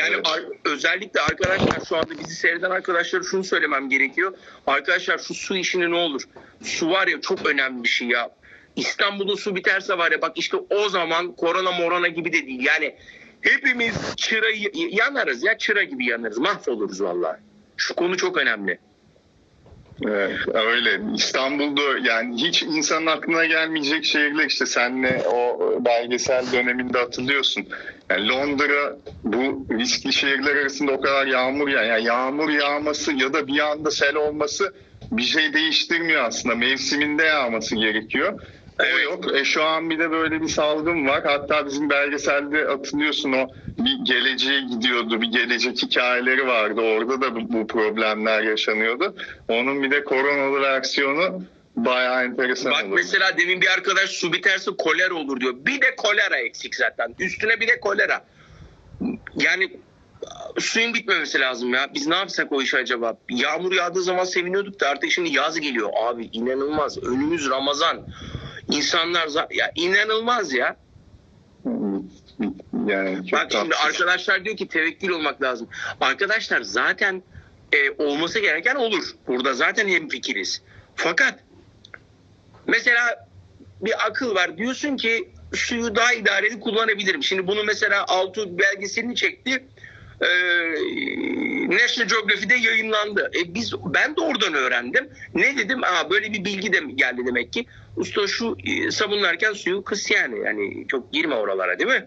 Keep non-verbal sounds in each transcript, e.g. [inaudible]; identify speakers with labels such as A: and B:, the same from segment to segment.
A: Yani ar- özellikle arkadaşlar şu anda bizi seyreden arkadaşlara şunu söylemem gerekiyor. Arkadaşlar şu su işini ne olur? Su var ya çok önemli bir şey ya. İstanbul'da su biterse var ya bak işte o zaman korona morona gibi de değil. Yani hepimiz çıra yanarız ya çıra gibi yanarız. Mahvoluruz vallahi. Şu konu çok önemli.
B: Evet, öyle. İstanbul'da yani hiç insanın aklına gelmeyecek şehirler işte senle o belgesel döneminde hatırlıyorsun. Yani Londra bu riskli şehirler arasında o kadar yağmur ya yani yağmur yağması ya da bir anda sel olması bir şey değiştirmiyor aslında. Mevsiminde yağması gerekiyor. O
A: Evet.
B: yok. E şu an bir de böyle bir salgın var. Hatta bizim belgeselde hatırlıyorsun o bir geleceğe gidiyordu. Bir gelecek hikayeleri vardı. Orada da bu, bu problemler yaşanıyordu. Onun bir de koronalı versiyonu bayağı enteresan
A: Bak
B: olur.
A: mesela demin bir arkadaş su biterse kolera olur diyor. Bir de kolera eksik zaten. Üstüne bir de kolera. Yani suyun bitmemesi lazım ya. Biz ne yapsak o işi acaba? Yağmur yağdığı zaman seviniyorduk da artık şimdi yaz geliyor. Abi inanılmaz. Önümüz Ramazan. İnsanlar ya inanılmaz ya.
B: Yani
A: Bak şimdi arkadaşlar diyor ki tevekkül olmak lazım. Arkadaşlar zaten e, olması gereken olur. Burada zaten hemfikiriz. Fakat mesela bir akıl var. Diyorsun ki suyu daha idareli kullanabilirim. Şimdi bunu mesela Altu belgeselini çekti. Ee, National Geography'de yayınlandı. E biz ben de oradan öğrendim. Ne dedim? Aa böyle bir bilgi de geldi demek ki. Usta şu e, sabunlarken suyu kıs yani. Yani çok girme oralara değil mi?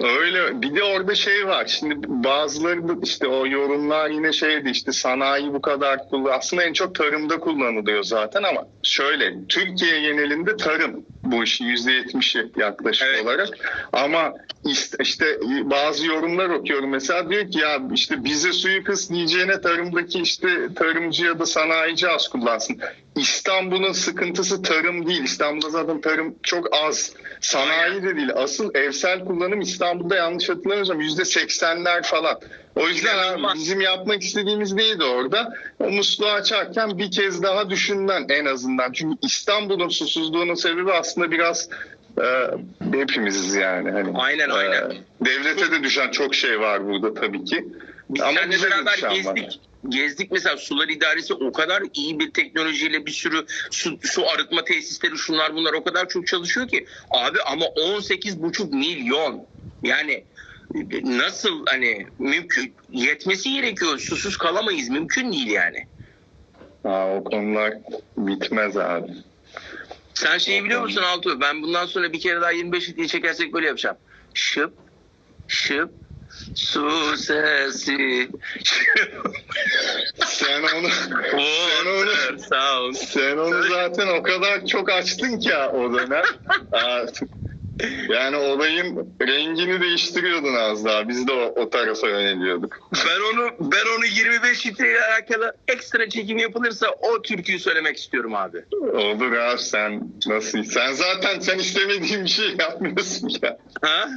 B: Öyle. Bir de orada şey var. Şimdi bazıları işte o yorumlar yine şeydi işte sanayi bu kadar kullan. Aslında en çok tarımda kullanılıyor zaten ama şöyle Türkiye genelinde tarım bu işin %70'i yaklaşık
A: Evet.
B: olarak. Ama işte, işte bazı yorumlar okuyorum mesela diyor ki ya işte bize suyu kıs diyeceğine tarımdaki işte tarımcı ya da sanayici az kullansın. İstanbul'un sıkıntısı tarım değil. İstanbul'da zaten tarım çok az. Sanayi de değil. Asıl evsel kullanım İstanbul'da yanlış hatırlamıyorsam yüzde seksenler falan. O yüzden abi bizim yapmak istediğimiz neydi orada? O musluğu açarken bir kez daha düşünmen en azından. Çünkü İstanbul'un susuzluğunun sebebi aslında biraz e, hepimiziz yani. Hani,
A: Aynen,
B: e,
A: aynen.
B: devlete de düşen çok şey var burada tabii ki. Ama de
A: beraber
B: düşen var.
A: gezdik. Gezdik mesela sular idaresi o kadar iyi bir teknolojiyle bir sürü su, su arıtma tesisleri şunlar bunlar o kadar çok çalışıyor ki. Abi ama 18,5 milyon yani nasıl hani mümkün yetmesi gerekiyor susuz kalamayız mümkün değil yani.
B: Ha, o konular bitmez abi.
A: Sen şeyi biliyor musun Altuğ? Ben bundan sonra bir kere daha 25 diye çekersek böyle yapacağım. Şıp şıp su sesi
B: Sen onu sen onu
A: sound.
B: Sen onu zaten o kadar çok açtın ki ha o dönem. Yani olayın rengini değiştiriyordun az daha. Biz de o, o tarafa yöneliyorduk.
A: Ben onu ben onu 25 litreyle alakalı ekstra çekim yapılırsa o türküyü söylemek istiyorum abi.
B: Olur abi sen nasıl? Sen zaten sen istemediğin bir şey yapmıyorsun ya.
A: Ha?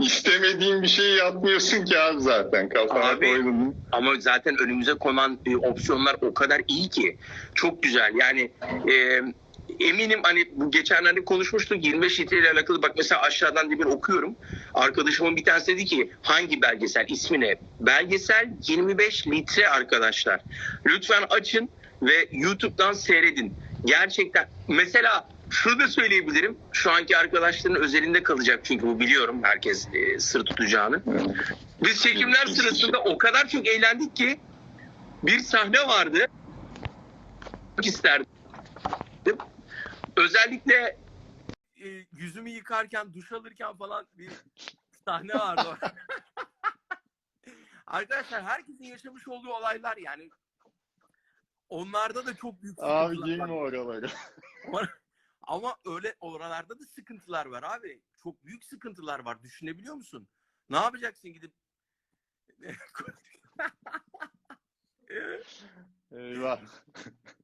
B: İstemediğin bir şey yapmıyorsun ki abi zaten. Kafana
A: Abi.
B: koydun.
A: Ama zaten önümüze konan e, opsiyonlar o kadar iyi ki. Çok güzel. Yani e, eminim hani bu geçenlerde konuşmuştuk 25 litre ile alakalı bak mesela aşağıdan demin okuyorum. Arkadaşımın bir tanesi dedi ki hangi belgesel ismi ne? Belgesel 25 litre arkadaşlar. Lütfen açın ve YouTube'dan seyredin. Gerçekten mesela şunu da söyleyebilirim. Şu anki arkadaşların özelinde kalacak çünkü bu biliyorum herkes e, sır tutacağını. Biz çekimler sırasında o kadar çok eğlendik ki bir sahne vardı. Çok isterdim. Özellikle e, yüzümü yıkarken, duş alırken falan bir sahne vardı. [laughs] Arkadaşlar herkesin yaşamış olduğu olaylar yani onlarda da çok büyük
B: Abi girme oralara.
A: Ama öyle oralarda da sıkıntılar var abi. Çok büyük sıkıntılar var. Düşünebiliyor musun? Ne yapacaksın gidip
B: Eyvah.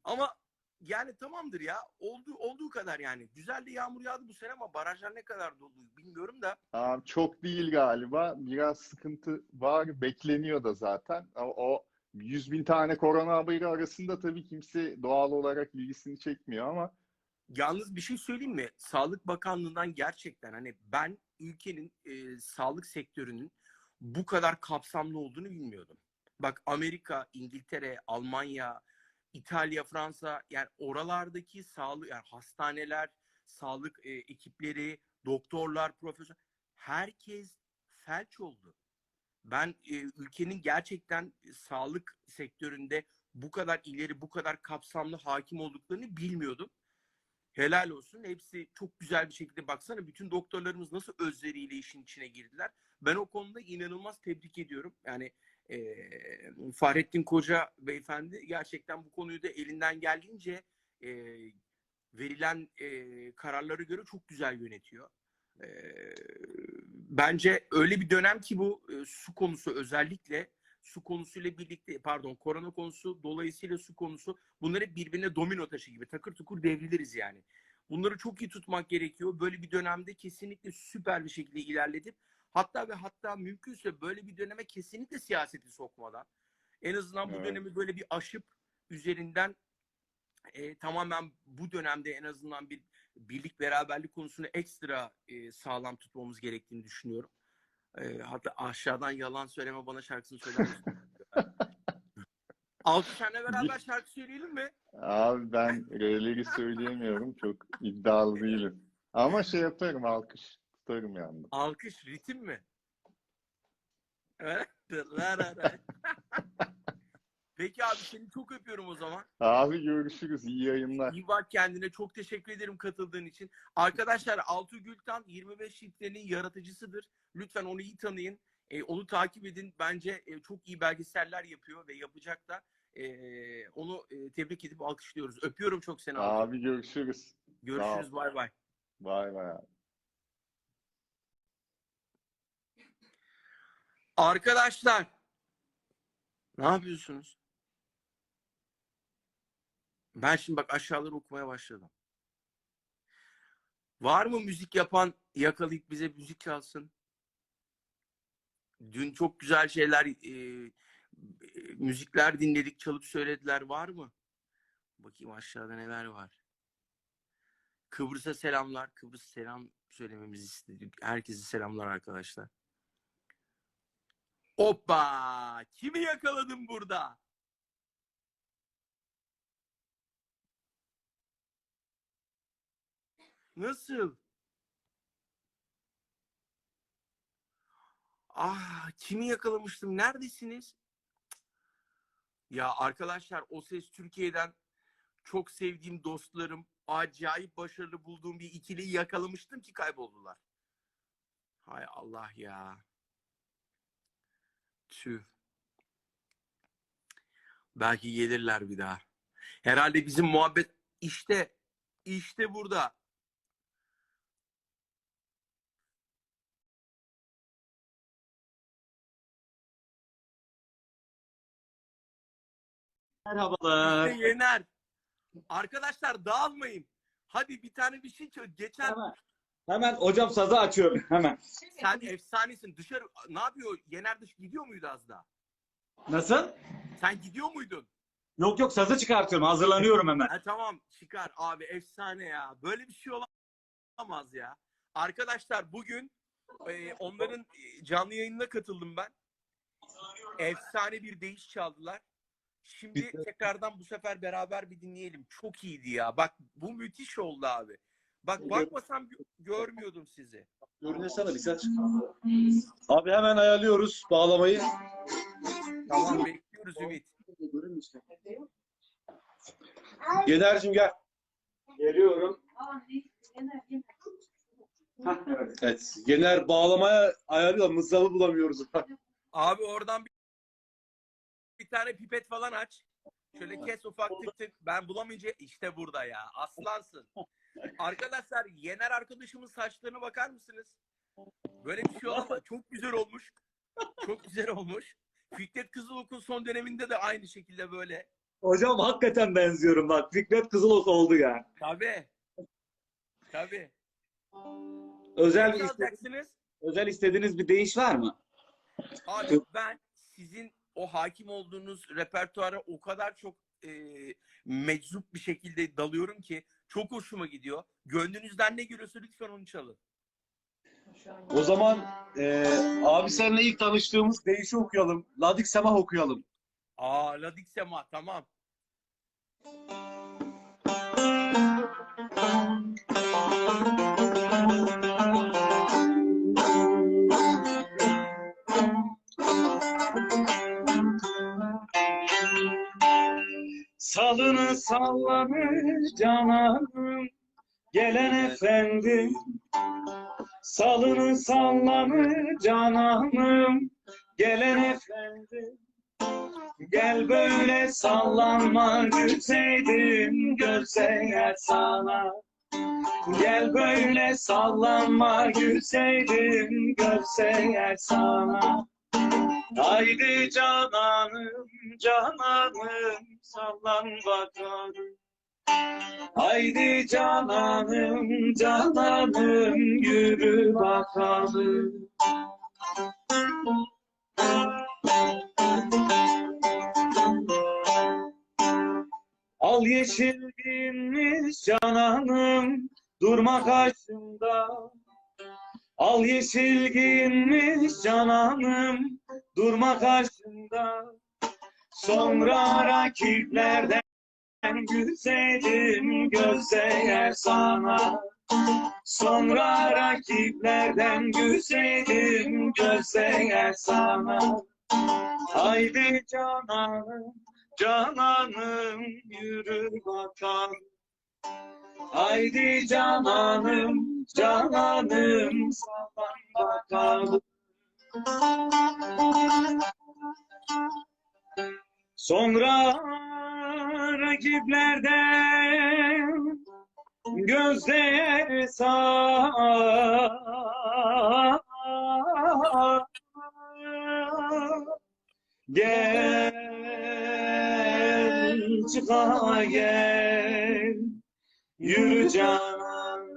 A: Ama yani tamamdır ya. Olduğu olduğu kadar yani. Güzel de yağmur yağdı bu sene ama barajlar ne kadar dolu bilmiyorum da.
B: Abi çok değil galiba. Biraz sıkıntı var. Bekleniyor da zaten. O, o 100 bin tane korona haberi arasında tabii kimse doğal olarak ilgisini çekmiyor ama
A: Yalnız bir şey söyleyeyim mi? Sağlık Bakanlığı'ndan gerçekten hani ben ülkenin e, sağlık sektörünün bu kadar kapsamlı olduğunu bilmiyordum. Bak Amerika, İngiltere, Almanya, İtalya, Fransa yani oralardaki sağlık yani hastaneler, sağlık e, ekipleri, doktorlar, profesör herkes felç oldu. Ben e, ülkenin gerçekten sağlık sektöründe bu kadar ileri, bu kadar kapsamlı hakim olduklarını bilmiyordum. Helal olsun. Hepsi çok güzel bir şekilde baksana bütün doktorlarımız nasıl özleriyle işin içine girdiler. Ben o konuda inanılmaz tebrik ediyorum. Yani e, Fahrettin Koca beyefendi gerçekten bu konuyu da elinden geldiğince e, verilen e, kararlara göre çok güzel yönetiyor. E, bence öyle bir dönem ki bu e, su konusu özellikle su konusuyla birlikte pardon korona konusu dolayısıyla su konusu bunları birbirine domino taşı gibi takır tukur devriliriz yani. Bunları çok iyi tutmak gerekiyor. Böyle bir dönemde kesinlikle süper bir şekilde ilerletip hatta ve hatta mümkünse böyle bir döneme kesinlikle siyaseti sokmadan en azından bu
B: Evet.
A: dönemi böyle bir aşıp üzerinden e, tamamen bu dönemde en azından bir birlik beraberlik konusunu ekstra e, sağlam tutmamız gerektiğini düşünüyorum. E, hatta aşağıdan yalan söyleme bana şarkısını söyler misin? Altı senle beraber şarkı söyleyelim mi?
B: Abi ben R'leri söyleyemiyorum. Çok iddialı değilim. Ama şey yaparım alkış tutarım yani.
A: Alkış, ritim mi? Evet. Peki abi seni çok öpüyorum o zaman.
B: Abi görüşürüz. İyi yayınlar.
A: İyi bak kendine. Çok teşekkür ederim katıldığın için. Arkadaşlar Altuğ Gültan 25 litrenin yaratıcısıdır. Lütfen onu iyi tanıyın. E, onu takip edin. Bence e, çok iyi belgeseller yapıyor ve yapacak da. E, onu e, tebrik edip alkışlıyoruz. Öpüyorum çok seni. Altuğ.
B: Abi görüşürüz.
A: Görüşürüz. Bay bay.
B: Bay bay. abi.
A: Arkadaşlar ne yapıyorsunuz? Ben şimdi bak aşağıları okumaya başladım. Var mı müzik yapan yakalayıp bize müzik çalsın? Dün çok güzel şeyler e, müzikler dinledik, çalıp söylediler. Var mı? Bakayım aşağıda neler var. Kıbrıs'a selamlar. Kıbrıs selam söylememizi istedik. Herkese selamlar arkadaşlar. Hoppa! Kimi yakaladım burada? Nasıl? Ah, kimi yakalamıştım? Neredesiniz? Ya arkadaşlar o ses Türkiye'den çok sevdiğim dostlarım, acayip başarılı bulduğum bir ikiliyi yakalamıştım ki kayboldular. Hay Allah ya. Tüh. Belki gelirler bir daha. Herhalde bizim muhabbet işte işte burada.
C: Merhabalar.
A: İşte Yener. Arkadaşlar dağılmayın. Hadi bir tane bir şey çöz. Geçen
C: Hemen, hemen hocam sazı açıyorum [laughs] hemen.
A: sen efsanesin. Dışarı ne yapıyor? Yener dış gidiyor muydu az daha?
C: Nasıl?
A: Sen gidiyor muydun?
C: Yok yok sazı çıkartıyorum. Hazırlanıyorum hemen.
A: Ha, tamam çıkar abi efsane ya. Böyle bir şey olamaz ya. Arkadaşlar bugün e, onların e, canlı yayınına katıldım ben. Efsane bir değiş çaldılar. Şimdi tekrardan bu sefer beraber bir dinleyelim. Çok iyiydi ya. Bak bu müthiş oldu abi. Bak bakmasam gö- görmüyordum sizi.
C: Görünesene bir saç. Abi hemen ayarlıyoruz bağlamayı.
A: Tamam bekliyoruz Ümit.
C: Yener'cim gel. Geliyorum. Evet. Yener bağlamaya ayarlıyor. Mızrabı bulamıyoruz.
A: Abi oradan bir, bir tane pipet falan aç. Şöyle kes ufak tık tık. Ben bulamayınca işte burada ya. Aslansın. [laughs] Arkadaşlar Yener arkadaşımın saçlarına bakar mısınız? Böyle bir şey olamaz. Çok güzel olmuş. Çok güzel olmuş. Fikret Kızılok'un son döneminde de aynı şekilde böyle.
C: Hocam hakikaten benziyorum bak. Fikret Kızılok oldu ya.
A: Tabii. Tabii.
C: Özel
A: Ne
C: iste-
A: çalacaksınız?
C: özel istediğiniz bir değiş var mı?
A: Abi ben sizin o hakim olduğunuz repertuara o kadar çok e, meczup bir şekilde dalıyorum ki çok hoşuma gidiyor. Gönlünüzden ne geliyorsa lütfen onu çalın.
C: O zaman e, abi seninle ilk tanıştığımız deyişi okuyalım. Ladik Semah okuyalım.
A: Aa Ladik Sema tamam.
C: Salını sallanır cananım gelen efendim. Salını sallanır cananım gelen efendim. Gel böyle sallanma gülseydim görse eğer sana. Gel böyle sallanma gülseydim görse eğer sana. Haydi cananım cananım sallan bakalım. Haydi cananım cananım yürü bakalım. Al yeşil giyinmiş cananım durma karşımda. Al yeşil giyinmiş cananım durma karşımda. Sonra rakiplerden güzelim göze sana. Sonra rakiplerden güzelim göze sana. Haydi cananım, cananım yürü bakalım. Haydi cananım, cananım sallan bakalım. Sonra rakiplerden gözler sağ Gel çıka gel yürü canım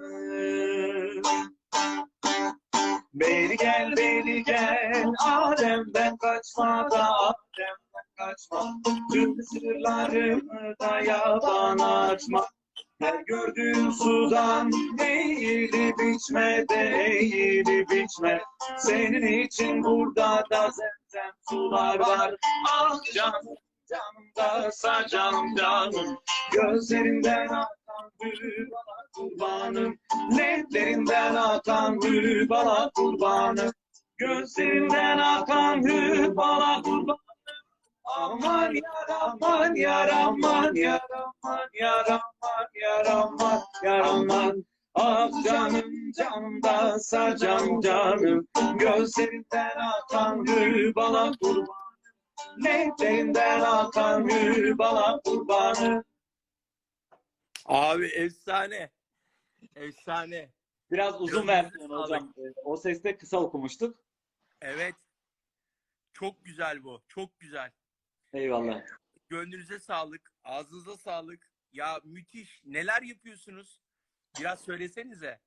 C: Beni gel beni gel Adem'den kaçma da Adem'den kaçma Tüm sırlarımı da yaban açma her gördüğün sudan eğilip içme de eğilip içme. Senin için burada da zemzem sular var. Ah canım canımdaysa canım canım. Gözlerinden bana kurbanım. Ledlerinden akan gül bana kurbanım. Gözlerinden akan gül bana kurbanım. Aman yar aman yar aman yar aman yar aman yar aman yar aman Ah canım canımdaysa can canım Gözlerinden akan gül bana kurban Ledlerinden akan gül bana kurbanı
A: Abi efsane. Efsane.
C: Biraz uzun versiyonu hocam. Ee, O seste kısa okumuştuk.
A: Evet. Çok güzel bu. Çok güzel.
C: Eyvallah.
A: Gönlünüze sağlık. Ağzınıza sağlık. Ya müthiş. Neler yapıyorsunuz? Biraz söylesenize.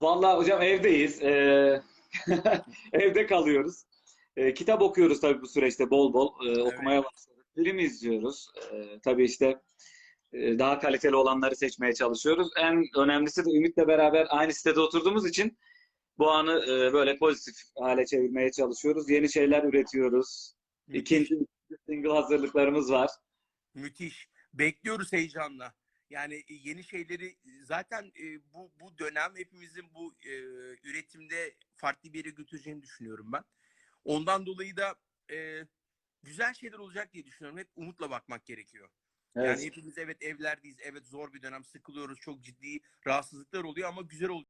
C: Vallahi hocam evdeyiz. Ee, [laughs] evde kalıyoruz. Ee, kitap okuyoruz tabii bu süreçte bol bol. Ee, okumaya başladık. Film izliyoruz. Ee, tabii işte daha kaliteli olanları seçmeye çalışıyoruz. En önemlisi de Ümit'le beraber aynı sitede oturduğumuz için bu anı e, böyle pozitif hale çevirmeye çalışıyoruz. Yeni şeyler üretiyoruz.
A: Müthiş.
C: İkinci single hazırlıklarımız var.
A: Müthiş. Bekliyoruz heyecanla. Yani e, yeni şeyleri zaten e, bu bu dönem hepimizin bu e, üretimde farklı bir yere götüreceğini düşünüyorum ben. Ondan dolayı da e, güzel şeyler olacak diye düşünüyorum. Hep umutla bakmak gerekiyor.
C: Evet.
A: Yani hepimiz evet evlerdeyiz. Evet zor bir dönem sıkılıyoruz. Çok ciddi rahatsızlıklar oluyor ama güzel oluyor.